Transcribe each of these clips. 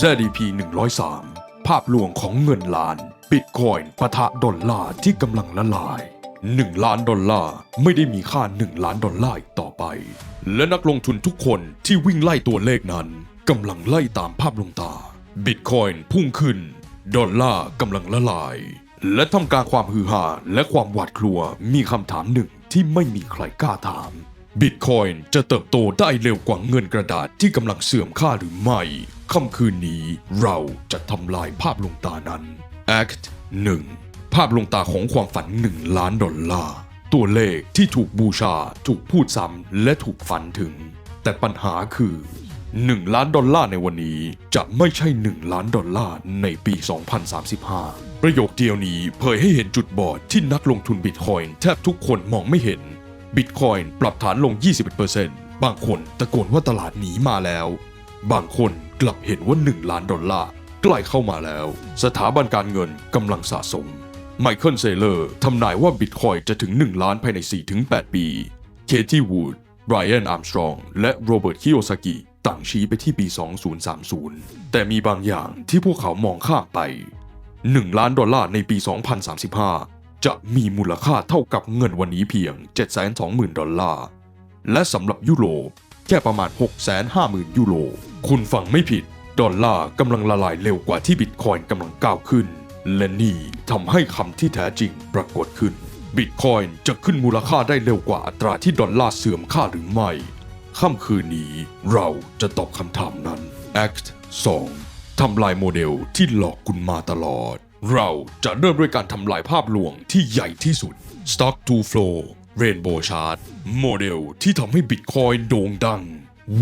ZDP 103 ภาพลวงของเงินล้านบิตคอยน์ปะทะดอลลาร์ที่กำลังละลาย 1 ล้านดอลลาร์ไม่ได้มีค่า 1 ล้านดอลลาร์อีกต่อไป และนักลงทุนทุกคนที่วิ่งไล่ตัวเลขนั้นกำลังไล่ตามภาพลวงตาบิตคอยน์พุ่งขึ้น ดอลลาร์กำลังละลาย และทำการความฮือฮาและความหวาดกลัวมีคำถามหนึ่งที่ไม่มีใครกล้าถาม บิตคอยน์จะเติบโตได้เร็วกว่าเงินกระดาษที่กำลังเสื่อมค่าหรือไม่ ค่ำคืนนี้เราจะทำลายภาพลวงตานั้น Act 1 ภาพลวงตาของความฝัน 1 ล้านดอลลาร์ ตัวเลขที่ถูกบูชา ถูกพูดซ้ำและถูกฝันถึง แต่ปัญหาคือ 1 ล้านดอลลาร์ในวันนี้จะไม่ใช่ 1 ล้านดอลลาร์ในปี 2035 ประโยคเดียวนี้เผยให้เห็นจุดบอดที่นักลงทุนบิตคอยน์แทบทุกคนมองไม่เห็น บิตคอยน์ปรับฐานลง 21%บางคนตะโกนว่าตลาดหนีมาแล้ว บางคนกลับเห็นว่า 1 ล้านดอลลาร์ใกล้เข้ามาแล้ว สถาบันการเงินกำลังสะสม ไมเคิลเซเลอร์ทำนายว่าบิตคอยน์จะถึง 1 ล้านภายใน 4-8 ปี เคที่วูดไบรอันอาร์มสตรอง และโรเบิร์ตคิโอซากิต่างชี้ไปที่ปี 2030 แต่มีบางอย่างที่พวกเขามองข้ามไป 1 ล้านดอลลาร์ในปี 2035 จะมีมูลค่าเท่ากับเงินวันนี้เพียง 720,000 ดอลลาร์ และสำหรับยุโรปแค่ประมาณ 650,000 ยูโร คุณฟังไม่ผิด ดอลลาร์กำลังละลายเร็วกว่าที่บิตคอยน์กำลังก้าวขึ้น และนี่ทำให้คำที่แท้จริงปรากฏขึ้น บิตคอยน์จะขึ้นมูลค่าได้เร็วกว่าอัตราที่ดอลลาร์เสื่อมค่าหรือไม่ ค่ำคืนนี้เราจะตอบคำถามนั้น Act 2ทำลายโมเดลที่หลอกคุณมาตลอด เราจะเริ่มด้วยการทำลายภาพลวงที่ใหญ่ที่สุด Stock to Flow Rainbow Chart โมเดลที่ทำให้บิตคอยน์โด่งดัง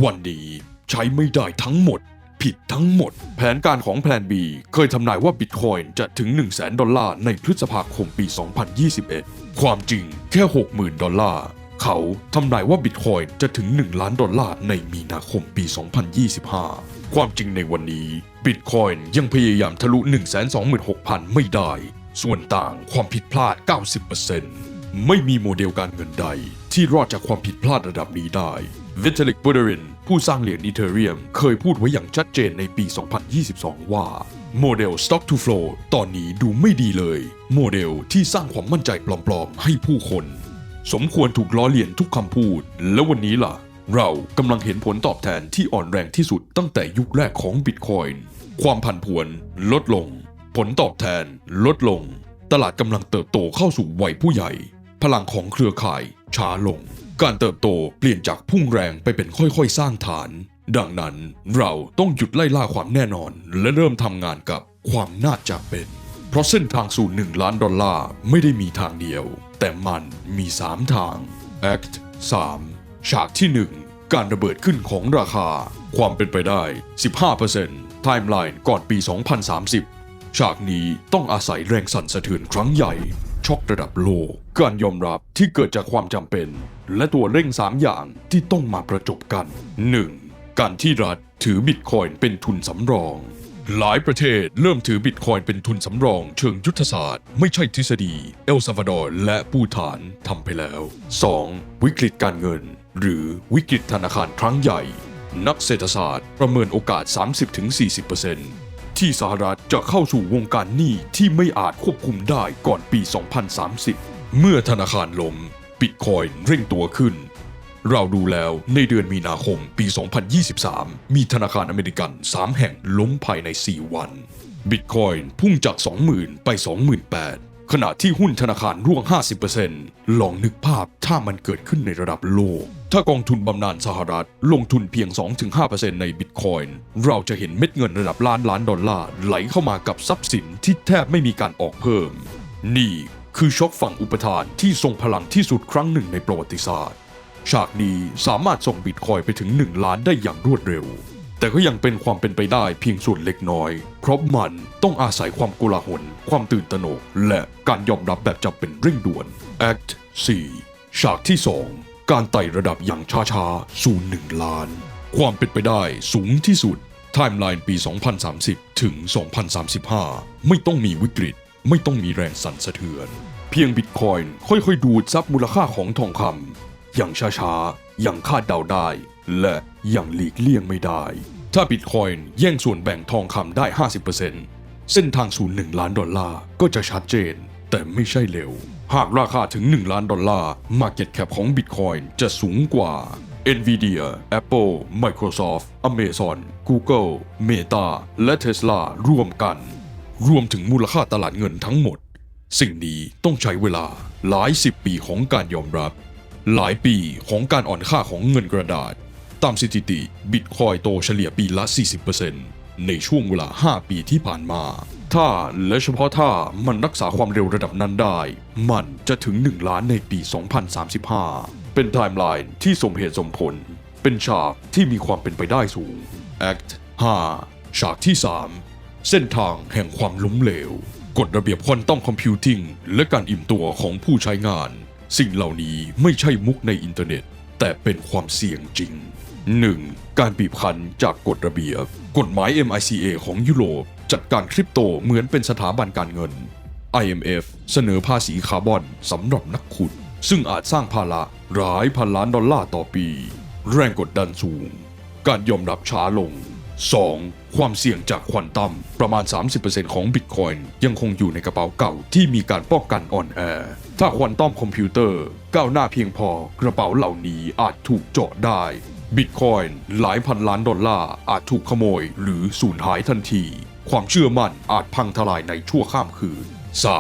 วันนี้ใช้ไม่ได้ทั้งหมด ผิดทั้งหมด แผนการของแพลน B เคยทำนายว่าบิตคอยน์จะถึง 1 0 0 0 0แดอลลาร์ในพฤษภาคมปี 2021 ความจริงแค่ 60,000 ดอลลาร์ เขาทำนายว่าบิตคอยน์จะถึง 1 ล้านดอลลาร์ในมีนาคมปี 2025 ความจริงในวันนี้บิตคอยน์ยังพยายามทะลุ 126,000 ไม่ได้ ส่วนต่างความผิดพลาด 90%ไม่มีโมเดลการเงินใด ที่รอดจากความผิดพลาดระดับนี้ได้ Vitalik Buterin ผู้สร้างเหรียญอีเทเรียมเคยพูดไว้อย่างชัดเจนในปี 2022 ว่า โมเดล Stock to Flow ตอนนี้ดูไม่ดีเลย โมเดลที่สร้างความมั่นใจปลอมๆ ให้ผู้คน สมควรถูกล้อเลียนทุกคำพูด แล้ววันนี้ล่ะ เรากำลังเห็นผลตอบแทนที่อ่อนแรงที่สุดตั้งแต่ยุคแรกของบิตคอยน์ความผันผวนลดลง ผลตอบแทนลดลง ตลาดกำลังเติบโตเข้าสู่วัยผู้ใหญ่ พลังของเครือข่ายช้าลง การเติบโตเปลี่ยนจากพุ่งแรงไปเป็นค่อยๆ สร้างฐาน ดังนั้นเราต้องหยุดไล่ล่าความแน่นอน และเริ่มทำงานกับความน่าจะเป็น เพราะเส้นทางสู่1ล้านดอลลาร์ไม่ได้มีทางเดียว แต่มันมี3ทาง Act 3 ฉากที่ 1 การระเบิดขึ้นของราคา ความเป็นไปได้ 15% Timeline ก่อนปี 2030 ฉากนี้ต้องอาศัยแรงสั่นสะเทือนครั้งใหญ่ ช็อกระดับโลก การยอมรับที่เกิดจากความจำเป็น และตัวเร่ง 3 อย่างที่ต้องมาประจบกัน 1. การที่รัฐถือบิตคอยน์เป็นทุนสำรอง หลายประเทศเริ่มถือบิตคอยเป็นทุนสำรองเชิงยุทธศาสตร์ ไม่ใช่ทฤษฎี เอลซาวาดอร์และปูฐานทำไปแล้ว 2. วิกฤตการเงิน หรือวิกฤตธนาคารครั้งใหญ่ นักเศรษฐศาสตร์ประเมินโอกาส 30-40%ที่สหรัฐจะเข้าสู่วงการหนี้ที่ไม่อาจควบคุมได้ก่อนปี 2030 เมื่อธนาคารล้มบิตคอยเร่งตัวขึ้น เราดูแล้วในเดือนมีนาคมปี 2023 มีธนาคารอเมริกัน 3 แห่งล้มภายใน 4 วัน บิตคอยน์พุ่งจาก 20,000 ไป 28,000 ขณะที่หุ้นธนาคารร่วง 50%ลองนึกภาพถ้ามันเกิดขึ้นในระดับโลก ถ้ากองทุนบำนาญสหรัฐลงทุนเพียง 2-5%ในบิตคอยน์เราจะเห็นเม็ดเงินระดับล้านล้านดอลลาร์ไหลเข้ามากับทรัพย์สินที่แทบไม่มีการออกเพิ่ม นี่คือช็อคฝั่งอุปทานที่ทรงพลังที่สุดครั้งหนึ่งในประวัติศาสตร์ ฉากนี้สามารถส่งบิตคอยไปถึง 1 ล้านได้อย่างรวดเร็ว แต่ก็ยังเป็นความเป็นไปได้เพียงส่วนเล็กน้อย เพราะมันต้องอาศัยความโกลาหล ความตื่นตระหนก และการยอมรับแบบจำเป็นเร่งด่วน Act 4 ฉากที่ 2 การไต่ระดับอย่างช้าๆ สู่ 1 ล้าน ความเป็นไปได้สูงที่สุดไทม์ไลน์ปี 2030 ถึง 2035 ไม่ต้องมีวิกฤต ไม่ต้องมีแรงสั่นสะเทือน เพียงบิตคอยน์ค่อยๆ ดูดซับมูลค่าของทองคำ อย่างช้าๆ อย่างคาดเดาได้ และอย่างหลีกเลี่ยงไม่ได้ ถ้าบิตคอยน์แย่งส่วนแบ่งทองคำได้ 50%เส้นทางสู่1ล้านดอลลาร์ก็จะชัดเจน แต่ไม่ใช่เร็ว หากราคาถึง 1 ล้านดอลลาร์ Market Cap ของ Bitcoin จะสูงกว่า Nvidia Apple Microsoft Amazon Google Meta และ Tesla ร่วมกัน รวมถึงมูลค่าตลาดเงินทั้งหมด สิ่งนี้ต้องใช้เวลาหลายสิบปีของการยอมรับ หลายปีของการอ่อนค่าของเงินกระดาษ ตามสถิติบิตคอยโตเฉลี่ยปีละ 40%ในช่วงเวลา 5 ปีที่ผ่านมา ถ้าและเฉพาะถ้ามันรักษาความเร็วระดับนั้นได้ มันจะถึง 1 ล้านในปี 2035 เป็นไทม์ไลน์ที่สมเหตุสมผล เป็นฉากที่มีความเป็นไปได้สูง Act 5 ฉากที่ 3 เส้นทางแห่งความล้มเหลวกฎระเบียบควอนตัมคอมพิวติ้งและการอิ่มตัวของผู้ใช้งาน สิ่งเหล่านี้ไม่ใช่มุกในอินเทอร์เน็ต แต่เป็นความเสี่ยงจริง 1. การบีบคั้นจากกฎระเบียบ กฎหมาย MICA ของยุโรป จัดการคริปโตเหมือนเป็นสถาบันการเงิน IMF เสนอภาษีคาร์บอนสำหรับนักขุด ซึ่งอาจสร้างภาระหลายพันล้านดอลลาร์ต่อปี แรงกดดันสูง การยอมรับช้าลง 2. ความเสี่ยงจากควอนตัมประมาณ 30%ของบิตคอยน์ยังคงอยู่ในกระเป๋าเก่าที่มีการป้องกันอ่อนแอ ถ้าควอนตัมคอมพิวเตอร์ก้าวหน้าเพียงพอกระเป๋าเหล่านี้อาจถูกเจาะได้บิตคอยน์หลายพันล้านดอลลาร์อาจถูกขโมยหรือสูญหายทันที ความเชื่อมั่นอาจพังทลายในชั่วข้ามคืน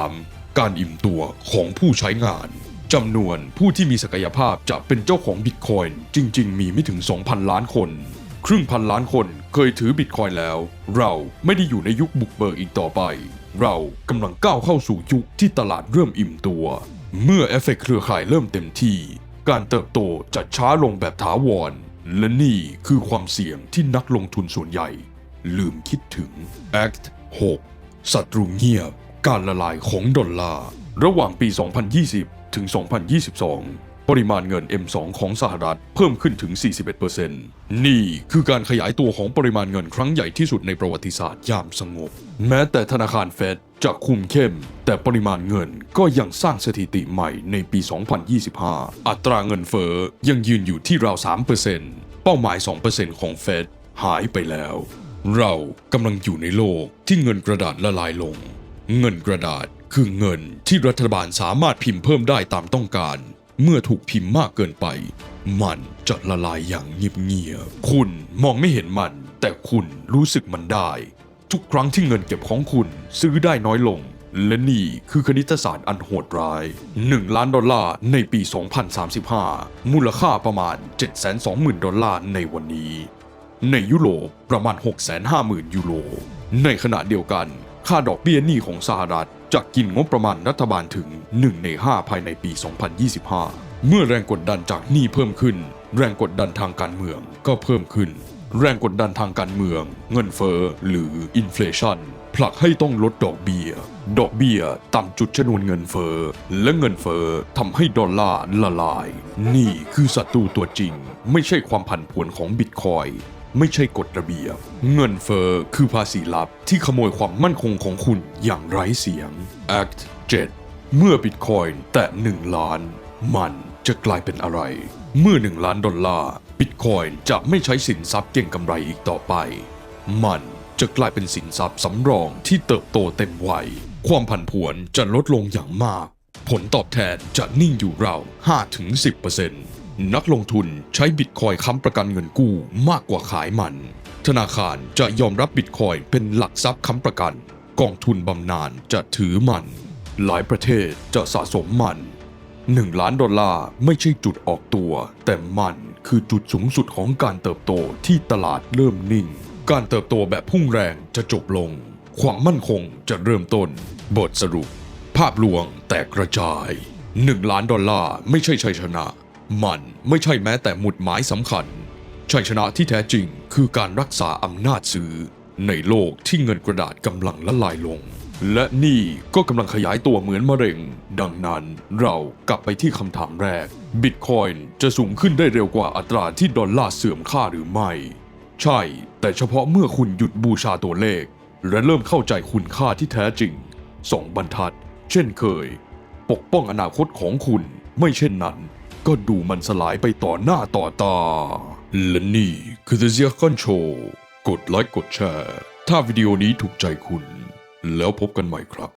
3. การอิ่มตัวของผู้ใช้งานจำนวนผู้ที่มีศักยภาพจะเป็นเจ้าของบิตคอยน์จริง ๆ มีไม่ถึง 2,000 ล้านคน ครึ่งพันล้านคนเคยถือบิตคอยแล้ว เราไม่ได้อยู่ในยุคบุกเบิกอีกต่อไป เรากำลังก้าวเข้าสู่ยุคที่ตลาดเริ่มอิ่มตัว เมื่อเอฟเฟกต์เครือข่ายเริ่มเต็มที่ การเติบโตจะช้าลงแบบถาวร และนี่คือความเสี่ยงที่นักลงทุนส่วนใหญ่ ลืมคิดถึง Act 6 ศัตรูเงียบ การละลายของดอลลาร์ระหว่างปี 2020 ถึง 2022 ปริมาณเงิน M2 ของสหรัฐเพิ่มขึ้นถึง 41%นี่คือการขยายตัวของปริมาณเงินครั้งใหญ่ที่สุดในประวัติศาสตร์ยามสงบ แม้แต่ธนาคารเฟดจะคุมเข้ม แต่ปริมาณเงินก็ยังสร้างสถิติใหม่ในปี 2025 อัตราเงินเฟอ้อยังยืนอยู่ที่ราว 3%เป้าหมาย 2%ของเฟดหายไปแล้ว เรากำลังอยู่ในโลกที่เงินกระดาษละลายลง เงินกระดาษคือเงินที่รัฐบาลสามารถพิมพ์เพิ่มได้ตามต้องการ เมื่อถูกพิมพ์มากเกินไป มันจะละลายอย่างเงียบๆคุณมองไม่เห็นมัน แต่คุณรู้สึกมันได้ ทุกครั้งที่เงินเก็บของคุณซื้อได้น้อยลง และนี่คือคณิตศาสตร์อันโหดร้าย 1 ล้านดอลลาร์ในปี 2035 มูลค่าประมาณ 720,000 ดอลลาร์ในวันนี้ ในยุโรปประมาณ 650,000 ยูโร ในขณะเดียวกัน ค่าดอกเบี้ยหนี้ของสหรัฐจะกินงบประมาณรัฐบาลถึง 1 ใน 5 ภายในปี 2025 เมื่อแรงกดดันจากหนี้เพิ่มขึ้น แรงกดดันทางการเมืองก็เพิ่มขึ้น แรงกดดันทางการเมือง เงินเฟ้อหรืออินฟลชันผลักให้ต้องลดดอกเบี้ย ดอกเบี้ยต่ำจุดชนวนเงินเฟ้อ และเงินเฟ้อทำให้ดอลลาร์ละลาย นี่คือศัตรูตัวจริง ไม่ใช่ความผันผวนของบิตคอย ไม่ใช่กฎระเบียบ เงินเฟอ้อคือภาษีลับที่ขโมยความมั่นคงของคุณอย่างไร้เสียง Act 7 เมื่อบิตคอยน์แตะ1ล้าน มันจะกลายเป็นอะไร เมื่อ 1 ล้านดอลลาร์บิตคอยน์จะไม่ใช้สินทรัพย์เก่งกำไรอีกต่อไป มันจะกลายเป็นสินทรัพย์สำรองที่เติบโตเต็มวัย ความผันผวนจะลดลงอย่างมาก ผลตอบแทนจะนิ่งอยู่ราว5-10% นักลงทุนใช้บิตคอยค้ำประกันเงินกู้มากกว่าขายมัน ธนาคารจะยอมรับบิตคอยเป็นหลักทรัพย์ค้ำประกัน กองทุนบำนาญจะถือมัน หลายประเทศจะสะสมมัน 1 ล้านดอลลาร์ไม่ใช่จุดออกตัว แต่มันคือจุดสูงสุดของการเติบโตที่ตลาดเริ่มนิ่ง การเติบโตแบบพุ่งแรงจะจบลง ความมั่นคงจะเริ่มต้น บทสรุป ภาพลวงแตกกระจาย 1 ล้านดอลลาร์ไม่ใช่ชัยชนะ มันไม่ใช่แม้แต่หมุดหมายสำคัญ ชัยชนะที่แท้จริงคือการรักษาอำนาจซื้อในโลกที่เงินกระดาษกำลังละลายลง และนี่ก็กำลังขยายตัวเหมือนมะเร็ง ดังนั้นเรากลับไปที่คำถามแรก บิตคอยน์จะสูงขึ้นได้เร็วกว่าอัตราที่ดอลลาร์เสื่อมค่าหรือไม่ ใช่ แต่เฉพาะเมื่อคุณหยุดบูชาตัวเลข และเริ่มเข้าใจคุณค่าที่แท้จริงสองบรรทัด เช่นเคย ปกป้องอนาคตของคุณไม่เช่นนั้น ก็ดูมันสลายไปต่อหน้าต่อตา และนี่คือ The Zircon Show กดไลค์กดแชร์ ถ้าวิดีโอนี้ถูกใจคุณ แล้วพบกันใหม่ครับ